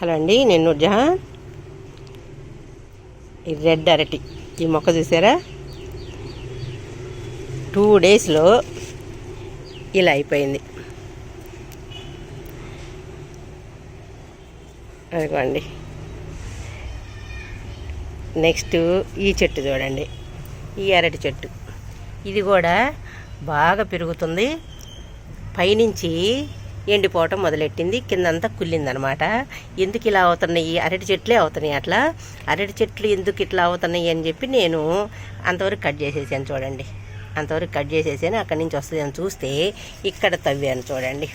Hello అండి నేను నూర్జహాన్ ఈ రెడ్ అరటి ఈ మొక్క చూసారా? టూ డేస్లో ఇలా అయిపోయింది. అదిగోండి. నెక్స్ట్ ఈ చెట్టు చూడండి ఈ అరటి చెట్టు. ఇది కూడా బాగా పెరుగుతుంది. పైనుంచి ఎండిపోవటం మొదలెట్టింది. కిందంతా కుళ్ళిందనమాట. ఎందుకు ఇలా అవుతున్నాయి? అరటి చెట్లే అవుతున్నాయి అట్లా. అరటి చెట్లు ఎందుకు ఇట్లా అవుతున్నాయి అని చెప్పి నేను అంతవరకు కట్ చేసేసాను చూడండి. అంతవరకు కట్ చేసేసాను. అక్కడి నుంచి వస్తుంది అని చూస్తే ఇక్కడ తవ్వాను చూడండి.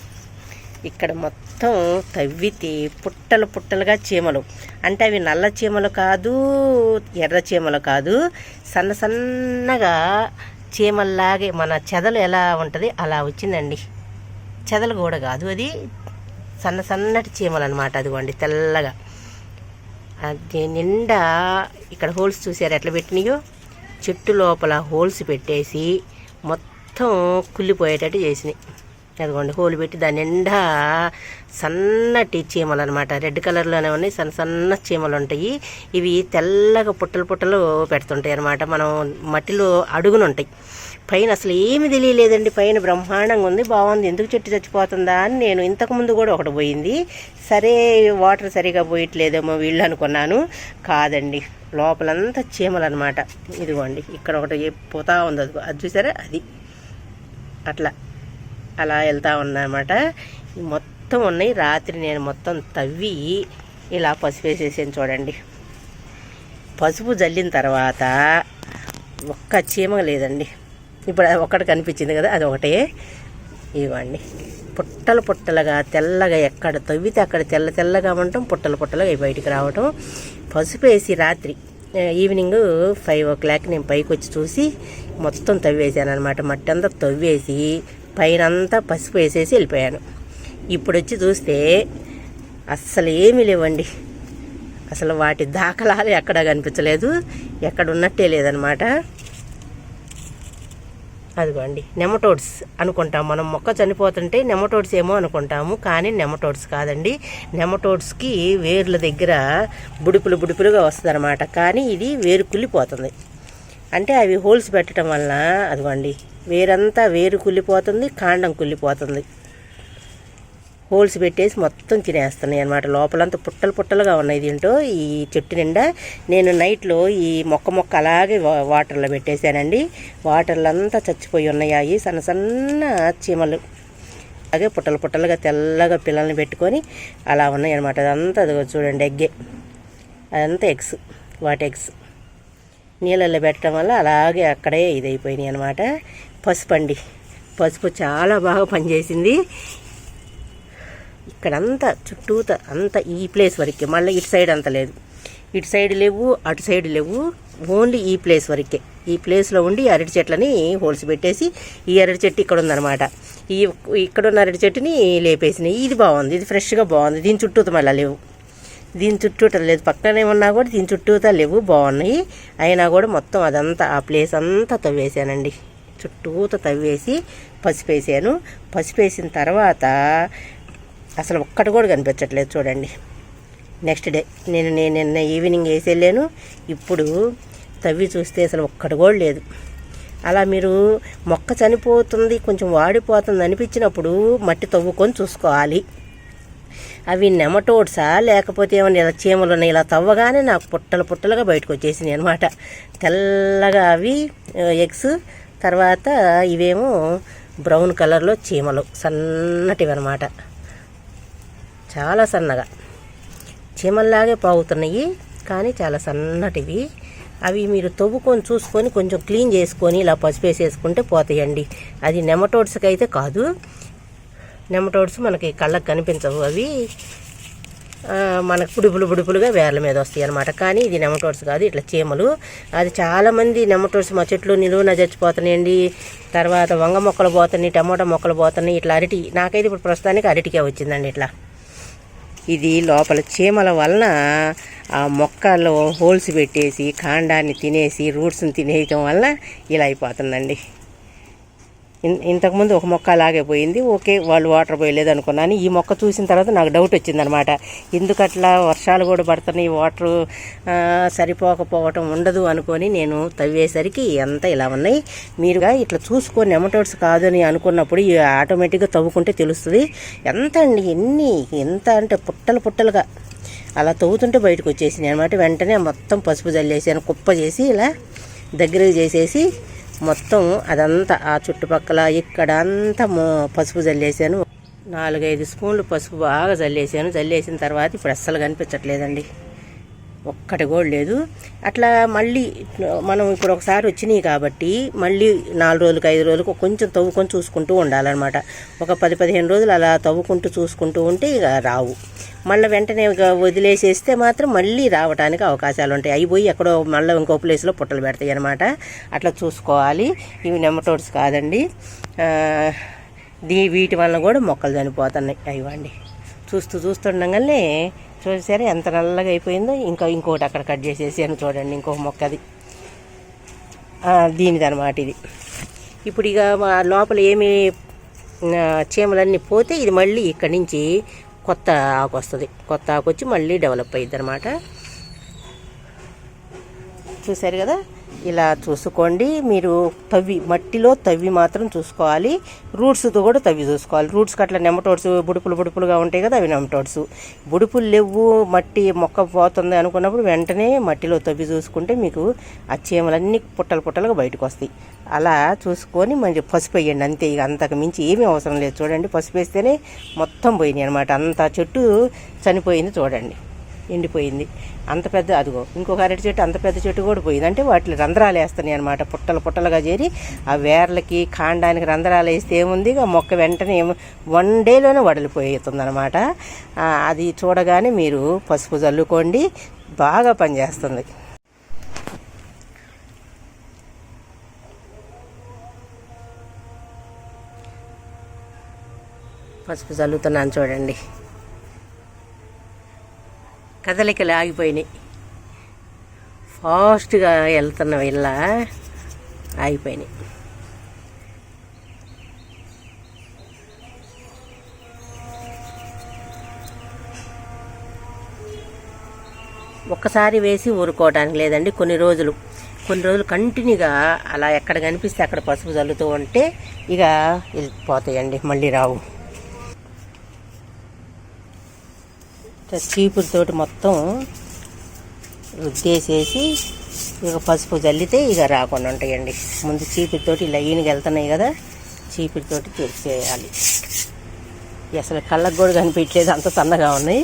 ఇక్కడ మొత్తం తవ్వితే పుట్టలు పుట్టలుగా చీమలు. అంటే అవి నల్ల చీమలు కాదు ఎర్ర చీమలు కాదు. సన్న సన్నగా చీమల్లాగే మన చెదలు ఎలా ఉంటుంది అలా వచ్చిందండి. చెదల గోడ కాదు. అది సన్న సన్నటి చీమలు అనమాట అదిగోండి తెల్లగా. అది నిండా ఇక్కడ హోల్స్ చూసారు ఎట్లా పెట్టినాయో? చెట్టు లోపల హోల్స్ పెట్టేసి మొత్తం కుళ్ళిపోయేటట్టు చేసినాయి. అదిగోండి హోల్ పెట్టి దాని నిండా సన్నటి చీమలు అనమాట రెడ్ కలర్లోనే ఉన్నాయి సన్న సన్న చీమలు ఉంటాయి. ఇవి తెల్లగా పుట్టలు పుట్టలు పెడుతుంటాయి అనమాట మనం మట్టిలో అడుగున ఉంటాయి పైన అసలు ఏమి తెలియలేదండి. పైన బ్రహ్మాండంగా ఉంది. బాగుంది. ఎందుకు చెట్టు చచ్చిపోతుందా అని నేను ఇంతకుముందు కూడా ఒకటి పోయింది. సరే వాటర్ సరిగా పోయట్లేదేమో వీళ్ళు అనుకున్నాను. కాదండి. లోపలంతా చీమలు అనమాట ఇదిగోండి. ఇక్కడ ఒకటి పోతా ఉంది. అది అది చూసారా? అది. అట్లా. అలా వెళ్తా ఉందన్నమాట. మొత్తం ఉన్నాయి. రాత్రి నేను మొత్తం తవ్వి ఇలా పసుపు వేసేసాను చూడండి. పసుపు జల్లిన తర్వాత ఒక్క చీమ లేదండి. ఇప్పుడు ఒక్కటి కనిపించింది కదా అది ఒకటే. ఇవ్వండి. పుట్టలు పుట్టలుగా తెల్లగా ఎక్కడ తవ్వితే అక్కడ తెల్ల తెల్లగా ఉండటం పుట్టలు పుట్టలుగా బయటికి రావటం. పసుపు వేసి రాత్రి ఈవినింగ్ ఫైవ్ ఓ క్లాక్ నేను పైకి వచ్చి చూసి మొత్తం తవ్వేసాను అనమాట మట్టి అంతా తవ్వేసి పైన అంతా పసుపు వేసేసి వెళ్ళిపోయాను. ఇప్పుడు వచ్చి చూస్తే అస్సలు ఏమీ లేవండి. అసలు వాటి దాఖలాలు ఎక్కడ కనిపించలేదు. ఎక్కడ ఉన్నట్టే లేదనమాట అదిగోండి నెమటోడ్స్ అనుకుంటాం మనం. మొక్క చనిపోతుంటే నెమటోడ్స్ ఏమో అనుకుంటాము కానీ నెమటోడ్స్ కాదండి. నెమటోడ్స్కి వేర్ల దగ్గర బుడుపులు బుడుపులుగా వస్తుంది కానీ ఇది వేరు కుళ్ళిపోతుంది. అంటే అవి హోల్స్ పెట్టడం వలన అదిగోండి వేరంతా వేరు కుళ్ళిపోతుంది కాండం కుళ్ళిపోతుంది. హోల్స్ పెట్టేసి మొత్తం తినేస్తున్నాయి అనమాట లోపలంతా పుట్టలు పుట్టలుగా ఉన్నాయి దీంట్లో. ఈ చెట్టు నిండా నేను నైట్లో ఈ మొక్క మొక్క అలాగే వాటర్లో పెట్టేశానండి. వాటర్లు అంతా చచ్చిపోయి ఉన్నాయి. అవి సన్న సన్న చీమలు. అలాగే పుట్టలు పుట్టలుగా తెల్లగా పిల్లల్ని పెట్టుకొని అలా ఉన్నాయి అనమాట అదంతా అదిగో చూడండి ఎగ్గే. అదంతా ఎగ్స్. వాటి ఎగ్స్. నీళ్ళల్లో పెట్టడం వల్ల అలాగే అక్కడే ఇదైపోయినాయి అనమాట పసుపు అండి పసుపు చాలా బాగా పనిచేసింది. ఇక్కడంతా చుట్టూత అంత ఈ ప్లేస్ వరకే. మళ్ళీ ఇటు సైడ్ అంత లేదు. ఇటు సైడ్ లేవు అటు సైడ్ లేవు. ఓన్లీ ఈ ప్లేస్ వరకే. ఈ ప్లేస్లో ఉండి అరటి చెట్లని హోల్స్ పెట్టేసి ఈ అరటి చెట్టు ఇక్కడ ఉందన్నమాట ఈ ఇక్కడ ఉన్న అరటి చెట్టుని లేపేసినాయి. ఇది బాగుంది. ఇది ఫ్రెష్గా బాగుంది. దీని చుట్టూత మళ్ళీ లేవు. దీని చుట్టూత లేదు. పక్కనే ఉన్నా కూడా దీని చుట్టూత లేవు. బాగున్నాయి. అయినా కూడా మొత్తం అదంతా ఆ ప్లేస్ అంతా తవ్వేసానండి చుట్టూత తవ్వేసి పసిపేసాను. పసిపేసిన తర్వాత అసలు ఒక్కటి కూడా కనిపించట్లేదు చూడండి. నెక్స్ట్ డే నేను నేను నిన్న ఈవినింగ్ వేసి వెళ్ళాను. ఇప్పుడు తవ్వి చూస్తే అసలు ఒక్కటి కూడా లేదు. అలా మీరు మొక్క చనిపోతుంది కొంచెం వాడిపోతుంది అనిపించినప్పుడు మట్టి తవ్వుకొని చూసుకోవాలి. అవి నెమటోడ్సా లేకపోతే ఏమైనా ఇలా చీమలు ఉన్నాయి ఇలా తవ్వగానే నాకు పుట్టలు పుట్టలుగా బయటకు వచ్చేసినాయి అనమాట తెల్లగా అవి ఎగ్స్ తర్వాత ఇవేమో బ్రౌన్ కలర్లో చీమలు సన్నటివి అనమాట చాలా సన్నగా. చీమల్లాగే పాగుతున్నాయి కానీ చాలా సన్నటివి. అవి మీరు తవ్వుకొని చూసుకొని కొంచెం క్లీన్ చేసుకొని ఇలా పసుపు వేసేసుకుంటే పోతాయండి. అది నెమటోడ్స్కి అయితే కాదు. నెమటోడ్స్ మనకి కళ్ళకు కనిపించవు. అవి మనకు పుడుపులు పుడుపులుగా వేర్ల మీద వస్తాయి అనమాట కానీ ఇది నెమటోడ్స్ కాదు ఇట్లా చీమలు. అది చాలామంది నెమటోడ్స్ మా చెట్లు నిలువున చచ్చిపోతున్నాయండి. తర్వాత వంగ మొక్కలు పోతున్నాయి టమాటా మొక్కలు పోతున్నాయి ఇట్లా అరటి. నాకైతే ఇప్పుడు ప్రస్తుతానికి అరటికే వచ్చిందండి ఇట్లా. ఇది లోపల చీమల వలన ఆ మొక్కలో హోల్స్ పెట్టేసి కాండాన్ని తినేసి రూట్స్ని తినేయటం వల్ల ఇలా అయిపోతుందండి. ఇంతకుముందు ఒక మొక్క అలాగే పోయింది ఓకే వాళ్ళు వాటర్ పోయలేదు అనుకున్నాను ఈ మొక్క చూసిన తర్వాత నాకు డౌట్ వచ్చిందనమాట. ఎందుకట్లా వర్షాలు కూడా పడుతున్నాయి వాటర్ సరిపోకపోవటం ఉండదు అనుకొని నేను తవ్వేసరికి అంతా ఇలా ఉన్నాయి. మీరుగా ఇట్లా చూసుకొని నెమటోడ్స్ కాదని అనుకున్నప్పుడు ఈ ఆటోమేటిక్గా తవ్వుకుంటే తెలుస్తుంది. ఎంత అండి ఎన్ని ఎంత అంటే పుట్టలు పుట్టలుగా. అలా తవ్వుతుంటే బయటకు వచ్చేసింది అనమాట. వెంటనే మొత్తం పసుపు జల్లేసాను కుప్ప చేసి ఇలా దగ్గరకు చేసేసి మొత్తం అదంతా ఆ చుట్టుపక్కల ఇక్కడ అంతా పసుపు జల్లేసాను. నాలుగైదు స్పూన్లు పసుపు బాగా జల్లేసాను. జల్లేసిన తర్వాత ఇప్పుడు అస్సలు కనిపించట్లేదండి. ఒక్కటి కూడా లేదు. అట్లా మళ్ళీ మనం ఇప్పుడు ఒకసారి వచ్చినాయి కాబట్టి మళ్ళీ నాలుగు రోజులకు ఐదు రోజులకు కొంచెం తవ్వుకొని చూసుకుంటూ ఉండాలన్నమాట. ఒక పది పదిహేను రోజులు అలా తవ్వుకుంటూ చూసుకుంటూ ఉంటే ఇక రావు. మళ్ళీ వెంటనే ఇక వదిలేసేస్తే మాత్రం మళ్ళీ రావడానికి అవకాశాలు ఉంటాయి. అవి పోయి ఎక్కడో మళ్ళీ ఇంకో ప్లేస్లో పుట్టలు పెడతాయి అనమాట అట్లా చూసుకోవాలి. ఇవి నెమటోడ్స్ కాదండి. దీ వీటి వలన కూడా మొక్కలు చనిపోతున్నాయి. అయ్యండి చూస్తూ చూస్తుండగానే చూసారా ఎంత నల్లగా అయిపోయిందో ఇంకా ఇంకోటి అక్కడ కట్ చేసేసాను చూడండి ఇంకో మొక్కది. అది దీనిదనమాట ఇది. ఇప్పుడు ఇక మా లోపల ఏమి చీమలన్నీ పోతే ఇది మళ్ళీ ఇక్కడి నుంచి కొత్త ఆకు వస్తుంది. కొత్త ఆకు వచ్చి మళ్ళీ డెవలప్ అయ్యిద్ది అనమాట చూశారు కదా? ఇలా చూసుకోండి. మీరు తవ్వి మట్టిలో తవ్వి మాత్రం చూసుకోవాలి. రూట్స్తో కూడా తవ్వి చూసుకోవాలి. రూట్స్ అట్లా నెమటోడ్స్ బుడుపులు బుడుపులుగా ఉంటాయి కదా అవి నెమటోడ్స్. బుడుపులు లేవు మట్టి మొక్క పోతుంది అనుకున్నప్పుడు వెంటనే మట్టిలో తవ్వి చూసుకుంటే మీకు ఆ చీమలన్నీ పుట్టలు పుట్టలుగా బయటకు వస్తాయి. అలా చూసుకొని మంచి పసుపు వేయండి అంతే. ఇక అంతకు మించి ఏమీ అవసరం లేదు. చూడండి పసుపు వేస్తేనే మొత్తం పోయినాయి అనమాట అంత చెట్టు చనిపోయింది చూడండి. ఎండిపోయింది. అంత పెద్ద అదిగో ఇంకొక అరటి చెట్టు అంత పెద్ద చెట్టు కూడా పోయింది. అంటే వాటిలో రంధ్రాలు వేస్తున్నాయి అనమాట పుట్టలు పుట్టలుగా చేరి ఆ వేర్లకి కాండానికి రంధ్రాలు వేస్తే ఏముంది? ఇక మొక్క వెంటనే ఏమో వన్ డేలోనే వడలిపోతుందనమాట అది చూడగానే మీరు పసుపు చల్లుకోండి. బాగా పనిచేస్తుంది. పసుపు చల్లుతున్నాను చూడండి. కదలికలు ఆగిపోయినాయి. ఫాస్ట్గా వెళ్తున్న వీళ్ళ ఆగిపోయినాయి. ఒక్కసారి వేసి ఊరుకోవడానికి లేదండి కొన్ని రోజులు. కొన్ని రోజులు కంటిన్యూగా అలా ఎక్కడ కనిపిస్తే అక్కడ పసుపు చల్లుతూ ఉంటే ఇక వెళ్ళిపోతాయండి మళ్ళీ రావు. చీపుడితోటి మొత్తం రుద్దేసేసి ఇక పసుపు చల్లితే ఇక రాకుండా ఉంటాయండి. ముందు చీపురుతోటి లైన్కి వెళ్తున్నాయి కదా చీపురుతోటి చేయాలి అసలు కళ్ళకు కూడా కనిపించలేదు అంత సన్నగా ఉన్నాయి.